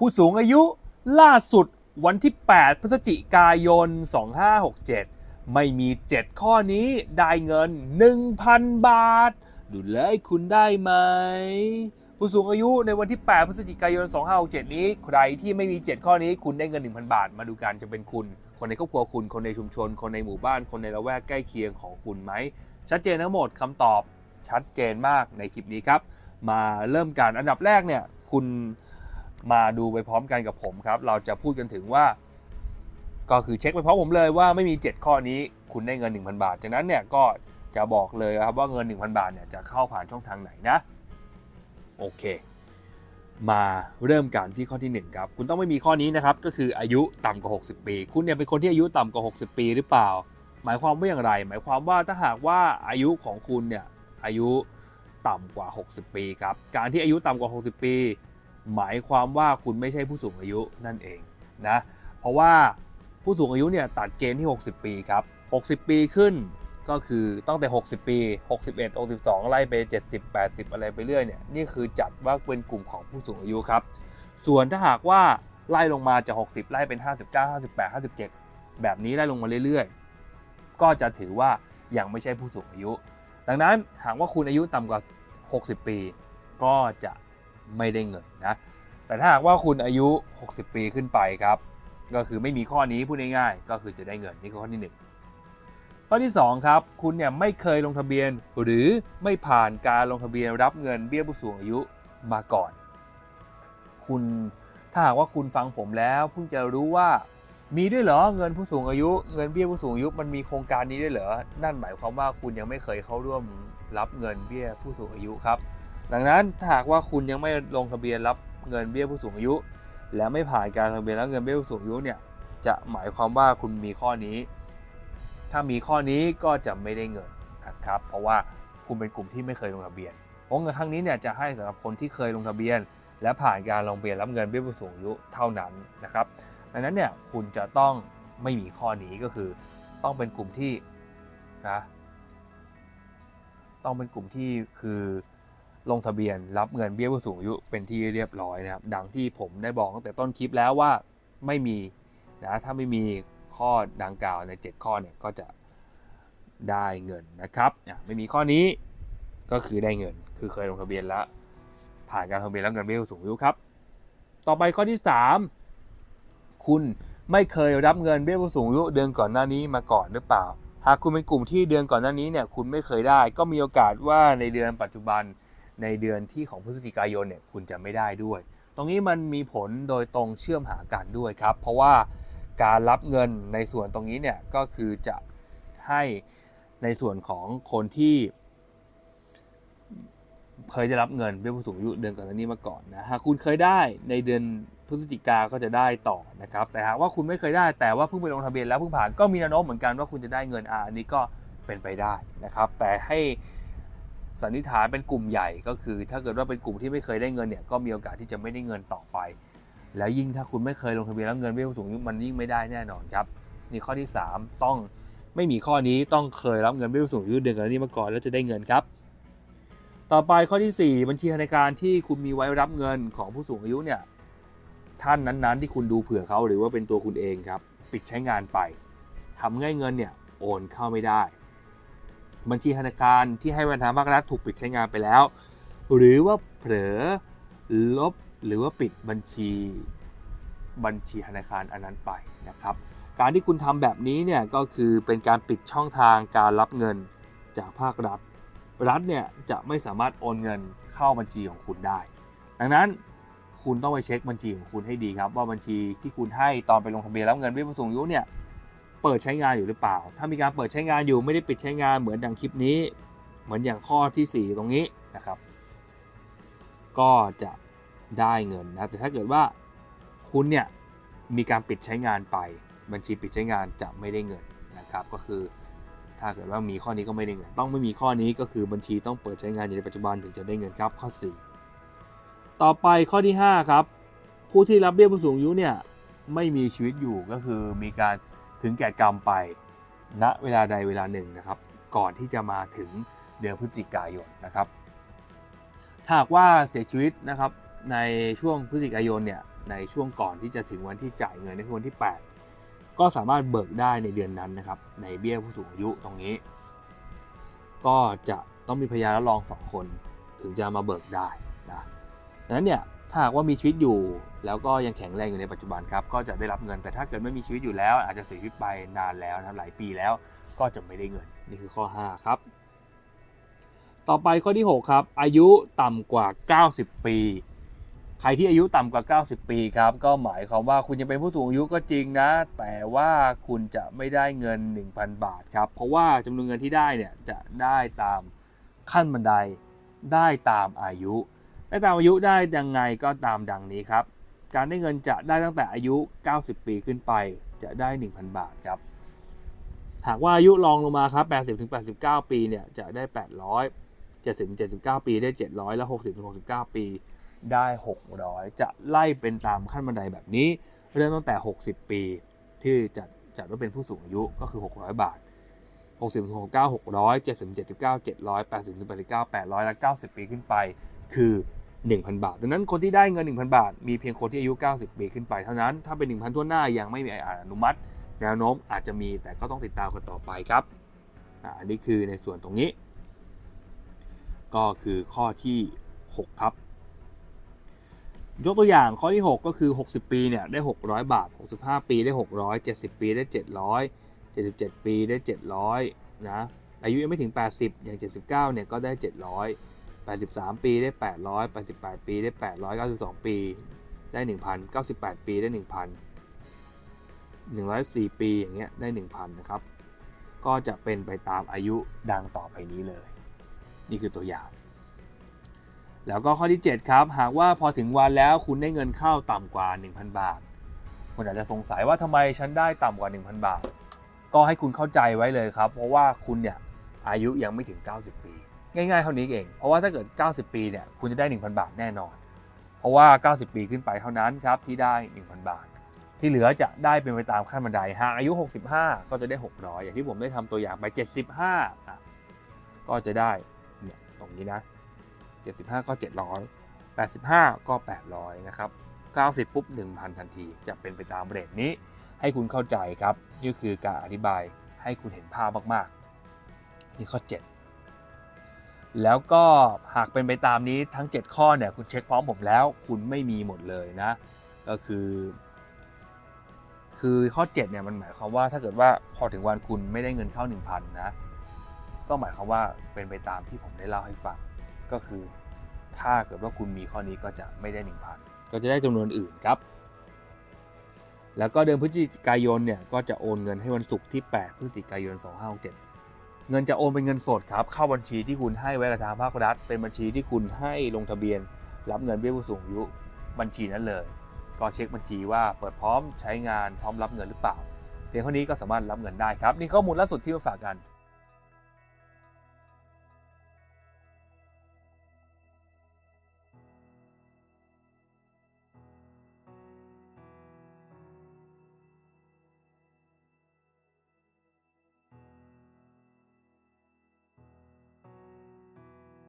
ผู้สูงอายุล่าสุดวันที่ 8 พฤศจิกายน 2567 ไม่มี 7 ข้อนี้ได้เงิน 1,000 บาท ดูเลยคุณได้ไหม ผู้สูงอายุในวันที่ 8 พฤศจิกายน 2567 นี้ ใครที่ไม่มี 7 ข้อนี้คุณได้เงิน 1,000 บาท มาดูกันจะเป็นคุณ คนในครอบครัวคุณ คนในชุมชน คนในหมู่บ้าน คนในละแวกใกล้เคียงของคุณไหม ชัดเจนทั้งหมดคำตอบชัดเจนมากในคลิปนี้ครับ มาเริ่มกันอันดับแรกเนี่ยคุณ มาดูไปพร้อมกันกับผมครับ เราจะพูดกันถึงว่า ก็คือเช็คไปพร้อมผมเลยว่าไม่มี 7 ข้อนี้คุณได้เงิน 1,000 บาทจากนั้นเนี่ยก็จะบอกเลยครับว่าเงิน 1,000 บาทเนี่ยจะเข้าผ่านช่องทางไหนนะ โอเค มาเริ่มกันที่ข้อที่ 1 ครับ คุณต้องไม่มีข้อนี้นะครับ ก็คืออายุต่ำกว่า 60 ปี คุณเนี่ยเป็นคนที่อายุต่ำกว่า 60 ปีหรือเปล่า หมายความว่าอย่างไร หมายความว่าถ้าหากว่าอายุของคุณเนี่ยอายุต่ำกว่า 60 ปีครับ การที่อายุต่ำกว่า 60 ปี หมายความว่าคุณไม่ใช่ผู้สูงอายุนั่นเองนะเพราะว่าผู้สูงอายุเนี่ยตัดเกณฑ์ที่ 60 ปีครับ 60 ปีขึ้นก็คือตั้งแต่ 60 ปี 61 62ไล่ไป 70 80 อะไรไปเรื่อยเนี่ยนี่คือจัดว่าเป็นกลุ่มของผู้สูงอายุครับ ส่วนถ้าหากว่าไล่ลงมาจาก 60 ไล่เป็น 59 58 57 แบบนี้ไล่ลงมาเรื่อยๆ ก็จะถือว่ายังไม่ใช่ผู้สูงอายุ ดังนั้นหากว่าคุณอายุต่ำกว่า 60 ปี ก็จะ ไม่ได้เงินนะแต่ถ้าหากว่าคุณอายุ 60 ปีขึ้นไปครับ ก็คือไม่มีข้อนี้พูดง่ายๆก็คือจะได้เงินนี่คือข้อที่ 1 ข้อที่ 2 ครับ คุณเนี่ยไม่เคยลงทะเบียน หรือไม่ผ่านการลงทะเบียนรับเงินเบี้ยผู้สูงอายุมาก่อน คุณถ้าหากว่าคุณฟังผมแล้วเพิ่งจะรู้ว่ามีด้วยเหรอเงินผู้สูงอายุเงินเบี้ยผู้สูงอายุมันมีโครงการนี้ด้วยเหรอ นั่นหมายความว่าคุณยังไม่เคยเข้าร่วมรับเงินเบี้ยผู้สูงอายุครับ ดังนั้นถ้าหากว่าคุณยังไม่ลงทะเบียนรับเงินเบี้ยผู้สูงอายุ และไม่ผ่านการลงทะเบียนรับเงินเบี้ยผู้สูงอายุเนี่ยจะหมายความว่าคุณมีข้อนี้ ถ้ามีข้อนี้ก็จะไม่ได้เงินนะครับ เพราะว่าคุณเป็นกลุ่มที่ไม่เคยลงทะเบียนเพราะเงินครั้งนี้เนี่ยจะให้สำหรับคนที่เคยลงทะเบียน และผ่านการลงทะเบียนรับเงินเบี้ยผู้สูงอายุเท่านั้นนะครับดังนั้นเนี่ยคุณจะต้องไม่มีข้อนี้ก็คือ ต้องเป็นกลุ่มที่นะต้องเป็นกลุ่มที่คือ ลงทะเบียนรับเงินเบี้ยผู้สูงอายุเป็นที่เรียบร้อยนะครับ ดังที่ผมได้บอกตั้งแต่ต้นคลิปแล้วว่าไม่มีนะถ้าไม่มีข้อดังกล่าวใน 7 ข้อเนี่ยก็จะได้เงินนะครับไม่มีข้อนี้ก็คือได้เงิน คือเคยลงทะเบียนแล้ว ผ่านการลงทะเบียนรับเงินเบี้ยผู้สูงอายุครับ ต่อไปข้อที่ 3 คุณไม่เคยรับเงินเบี้ยผู้สูงอายุเดือนก่อนหน้านี้มาก่อนหรือเปล่า หากคุณเป็นกลุ่มที่เดือนก่อนหน้านี้เนี่ยคุณไม่เคยได้ ก็มีโอกาสว่าในเดือนปัจจุบัน ในเดือนที่ของพฤศจิกายนเนี่ยคุณจะไม่ได้ด้วย ตรงนี้มันมีผลโดยตรงเชื่อมหากันด้วยครับ เพราะว่าการรับเงินในส่วนตรงนี้เนี่ยก็คือจะให้ในส่วนของคนที่เคยได้รับเงินเบี้ยผู้สูงอายุเดือนก่อนหน้านี้มาก่อนนะหากคุณเคยได้ในเดือนพฤศจิกาก็จะได้ต่อนะครับ แต่หากว่าคุณไม่เคยได้แต่ว่าเพิ่งไปลงทะเบียนแล้วเพิ่งผ่านก็มีแนวโน้มเหมือนกันว่าคุณจะได้เงินอ่าอันนี้ก็เป็นไปได้นะครับ แต่ให้ สันนิษฐานเป็นกลุ่มใหญ่ก็คือ ถ้าเกิดว่าเป็นกลุ่มที่ไม่เคยได้เงินเนี่ยก็มีโอกาสที่จะไม่ได้เงินต่อไป แล้วยิ่งถ้าคุณไม่เคยลงทะเบียนรับเงินเบี้ยผู้สูงอายุมันยิ่งไม่ได้แน่นอนครับนี่ข้อที่ 3 ต้องไม่มีข้อนี้ต้องเคยรับเงินเบี้ยผู้สูงอายุเดือนก่อนนี้มาก่อนแล้วจะได้เงินครับ ต่อไปข้อที่ 4 บัญชีธนาคารที่คุณมีไว้รับเงินของผู้สูงอายุเนี่ยท่านนั้นๆ ที่คุณดูเผื่อเขาหรือว่าเป็นตัวคุณเองครับ ปิดใช้งานไปทำให้เงินเนี่ยโอนเข้าไม่ได้ บัญชีธนาคารที่ให้บรรทางภาครัฐถูกปิดใช้งานไปแล้ว หรือว่าเผลอลบหรือว่าปิดบัญชีบัญชีธนาคารอันนั้นไปนะครับ การที่คุณทำแบบนี้เนี่ยก็คือเป็นการปิดช่องทางการรับเงินจากภาครัฐ รัฐเนี่ยจะไม่สามารถโอนเงินเข้าบัญชีของคุณได้ ดังนั้นคุณต้องไปเช็คบัญชีของคุณให้ดีครับ ว่าบัญชีที่คุณให้ตอนไปลงทะเบียนรับเงินเบี้ยผู้สูงอายุเนี่ย เปิดใช้งานอยู่หรือเปล่า ถ้ามีการเปิดใช้งานอยู่ไม่ได้ปิดใช้งานเหมือนอย่างคลิปนี้ เหมือนอย่างข้อที่ 4 ตรงนี้นะครับ ก็จะได้เงินนะ แต่ถ้าเกิดว่าคุณเนี่ยมีการปิดใช้งานไป บัญชีปิดใช้งานจะไม่ได้เงินนะครับ ก็คือถ้าเกิดว่ามีข้อนี้ก็ไม่ได้เงิน ต้องไม่มีข้อนี้ก็คือบัญชีต้องเปิดใช้งานอยู่ในปัจจุบันถึงจะได้เงินครับข้อ 4 ต่อไปข้อที่ 5 ครับ ผู้ที่รับเบี้ยผู้สูงอายุเนี่ยไม่มีชีวิตอยู่ก็คือมีการ ถึงแก่กรรมไปณเวลาใดเวลาหนึ่งนะครับ ก่อนที่จะมาถึงเดือนพฤศจิกายนนะครับถ้าหากว่าเสียชีวิตนะครับในช่วงพฤศจิกายนเนี่ยในช่วงก่อนที่จะถึงวันที่จ่ายเงินในวันที่ 8 ก็สามารถเบิกได้ในเดือนนั้นนะครับ ในเบี้ยผู้สูงอายุตรงนี้ ก็จะต้องมีพยานรับรองสองคนถึงจะมาเบิกได้นะดังนั้นเนี่ย ถ้าหากว่ามีชีวิตอยู่ แล้วก็ยังแข็งแรงอยู่ในปัจจุบันครับก็จะได้รับเงินแต่ถ้าเกิดไม่มีชีวิตอยู่แล้ว อาจจะเสียชีวิตไปนานแล้วนะครับหลายปีแล้วก็จะไม่ได้เงินนี่คือข้อ 5 ครับ ต่อไปข้อที่ 6 ครับ อายุต่ำกว่า 90 ปี ใครที่อายุต่ำกว่า 90 ปีครับ ก็หมายความว่าคุณยังเป็นผู้สูงอายุก็จริงนะ แต่ว่าคุณจะไม่ได้เงิน 1,000 บาทครับ เพราะว่าจำนวนเงินที่ได้เนี่ยจะได้ตามขั้นบันไดได้ตามอายุ ได้ตามอายุได้ยังไงก็ตามดังนี้ครับ การได้เงินจะได้ตั้งแต่อายุ 90 ปีขึ้นไป จะได้ 1,000 บาทครับ หากว่าอายุรองลงมาครับ 80-89 ปีเนี่ยจะได้ 800 70-79 ปีได้ 700 และ60-69 ปีได้ 600 จะไล่เป็นตามขั้นบันไดแบบนี้ เริ่มตั้งแต่ 60 ปี ที่จะจัดว่าเป็นผู้สูงอายุก็คือ 600 บาท 60 69 600 70 79 700 80 89 800 และ 90 ปีขึ้นไป คือ 1,000 บาท ดังนั้นคนที่ได้เงิน 1,000 บาท มีเพียงคนที่อายุ 90 ปีขึ้นไปเท่านั้น ถ้าเป็น 1,000ทั่วหน้ายังไม่มีอนุมัติ แนวโน้มอาจจะมีแต่ก็ต้องติดตามกันต่อไปครับ อันนี้คือในส่วนตรงนี้ ก็คือข้อที่ 6 ครับ ยกตัวอย่างข้อที่ 6 ก็คือ 60 ปีเนี่ยได้ 600 บาท 65 ปีได้ 600 70 ปีได้ 700 77 ปีได้ 700นะอายุยังไม่ถึง 80 อย่าง 79เนี่ยก็ได้ 700 83 ปีได้ 800 88 ปีได้ 892 ปีได้ 1,000 98 ปีได้ 1,000 104 ปีอย่างเงี้ยได้ 1,000 นะครับ ก็จะเป็นไปตามอายุดังต่อไปนี้เลย นี่คือตัวอย่าง แล้วก็ข้อที่ 7 ครับ หากว่าพอถึงวันแล้วคุณได้เงินเข้าต่ำกว่า 1,000 บาท คุณอาจจะสงสัยว่าทำไมฉันได้ต่ำกว่า 1,000 บาท ก็ให้คุณเข้าใจไว้เลยครับ เพราะว่าคุณเนี่ยอายุยังไม่ถึง 90 ปี ง่ายๆเท่านี้เอง เพราะว่าถ้าเกิด 90 ปีเนี่ยคุณจะได้ 1,000 บาทแน่นอน เพราะว่า 90 ปีขึ้นไปเท่านั้นครับที่ได้ 1,000 บาท ที่เหลือจะได้เป็นไปตามขั้นบันไดหากอายุ 65 ก็จะได้ 600 อย่างที่ผมได้ทำตัวอย่างไป 75อะก็จะได้เนี่ยตรงนี้นะ 75 ก็ 700 85 ก็ 800 นะครับ 90 ปุ๊บ 1,000 ทันทีจะเป็นไปตามเรทนี้ ให้คุณเข้าใจครับนี่คือการอธิบายให้คุณเห็นภาพมากๆ นี่ข้อ 7 แล้วก็หากเป็นไปตามนี้ทั้ง 7 ข้อเนี่ยคุณเช็คพร้อมผมแล้ว คุณไม่มีหมดเลยนะ ก็คือ คือข้อ7เนี่ยมันหมายความว่าถ้าเกิดว่าพอถึงวันคุณไม่ได้เงินเข้า 1,000นะก็หมายความว่าเป็นไปตามที่ผมได้เล่าให้ฟังก็คือ ถ้าเกิดว่าคุณมีข้อนี้ก็จะไม่ได้ 1,000 ก็จะได้จำนวนอื่นครับ แล้วก็เดือนพฤศจิกายนเนี่ยก็จะโอนเงินให้วันศุกร์ที่ 8 พฤศจิกายน 2567 เงินจะโอนเป็นเงินสดครับ เข้าบัญชีที่คุณให้ไว้กับทางภาครัฐ เป็นบัญชีที่คุณให้ลงทะเบียน รับเงินเบี้ยผู้สูงอายุบัญชีนั้นเลย ก็เช็คบัญชีว่าเปิดพร้อมใช้งานพร้อมรับเงินหรือเปล่า เพียงเท่านี้ก็สามารถรับเงินได้ครับ นี่ข้อมูลล่าสุดที่มาฝากกัน